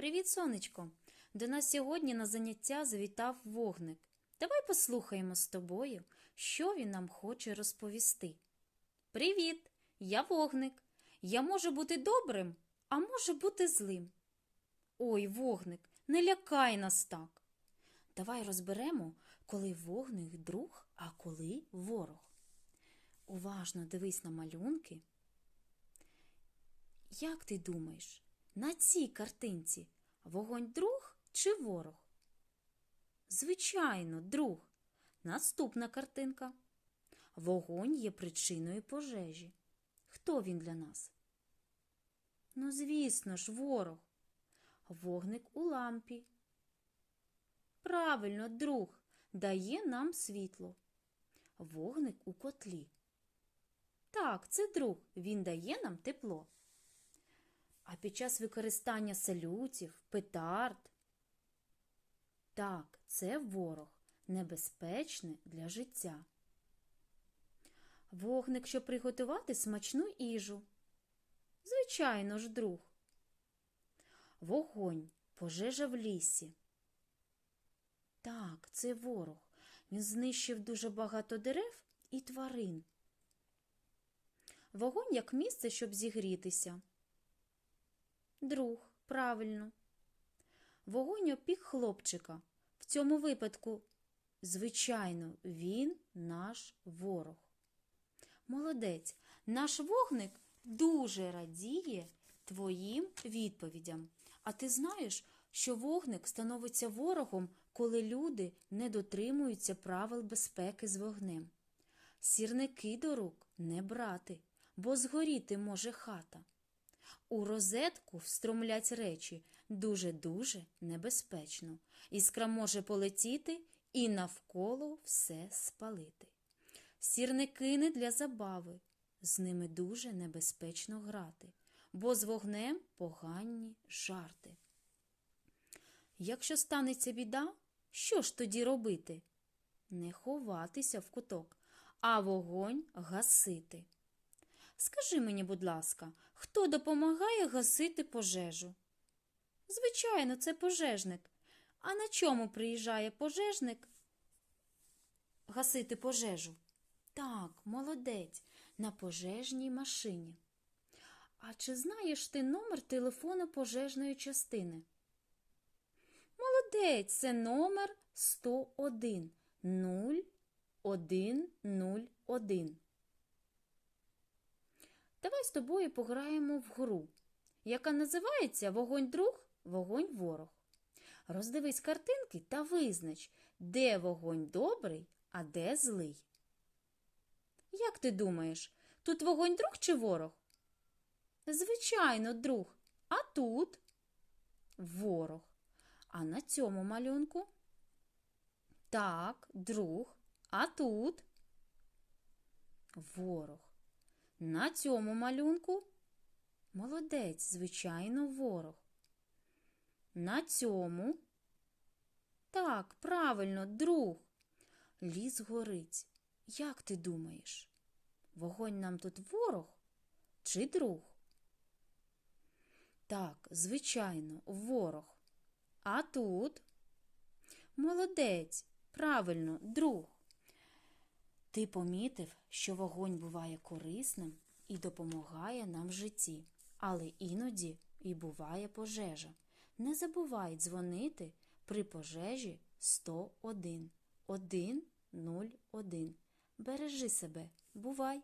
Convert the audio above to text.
Привіт, сонечко! До нас сьогодні на заняття завітав вогник. Давай послухаємо з тобою, що він нам хоче розповісти. Привіт! Я вогник. Я можу бути добрим, а можу бути злим. Ой, вогник, не лякай нас так. Давай розберемо, коли вогник друг, а коли ворог. Уважно дивись на малюнки. Як ти думаєш, на цій картинці вогонь друг чи ворог? Звичайно, друг. Наступна картинка. Вогонь є причиною пожежі. Хто він для нас? Ну, звісно ж, ворог. Вогник у лампі. Правильно, друг дає нам світло. Вогник у котлі. Так, це друг, він дає нам тепло. А під час використання салютів, петард. Так, це ворог, небезпечний для життя. Вогник, щоб приготувати смачну їжу. Звичайно ж, друг. Вогонь, пожежа в лісі. Так, це ворог. Він знищив дуже багато дерев і тварин. Вогонь як місце, щоб зігрітися. Друг, правильно. Вогонь опік хлопчика. В цьому випадку, звичайно, він наш ворог. Молодець, наш вогник дуже радіє твоїм відповідям. А ти знаєш, що вогник становиться ворогом, коли люди не дотримуються правил безпеки з вогнем. Сірники до рук не брати, бо згоріти може хата. У розетку встромлять речі дуже-дуже небезпечно. Іскра може полетіти і навколо все спалити. Сірники не для забави, з ними дуже небезпечно грати, бо з вогнем погані жарти. Якщо станеться біда, що ж тоді робити? Не ховатися в куток, а вогонь гасити. Скажи мені, будь ласка, хто допомагає гасити пожежу? Звичайно, це пожежник. А на чому приїжджає пожежник гасити пожежу? Так, молодець, на пожежній машині. А чи знаєш ти номер телефону пожежної частини? Молодець, це номер 101 0101. Давай з тобою пограємо в гру, яка називається Вогонь друг, вогонь ворог. Роздивись картинки та визнач, де вогонь добрий, а де злий. Як ти думаєш, тут вогонь друг чи ворог? Звичайно, друг. А тут ворог. А на цьому малюнку? Так, друг. А тут ворог. На цьому малюнку молодець, звичайно, ворог. На цьому так, правильно, друг. Ліс горить. Як ти думаєш? Вогонь нам тут ворог чи друг? Так, звичайно, ворог. А тут молодець, правильно, друг. Ти помітив, що вогонь буває корисним і допомагає нам в житті, але іноді і буває пожежа. Не забувай дзвонити при пожежі 101 101. Бережи себе, бувай!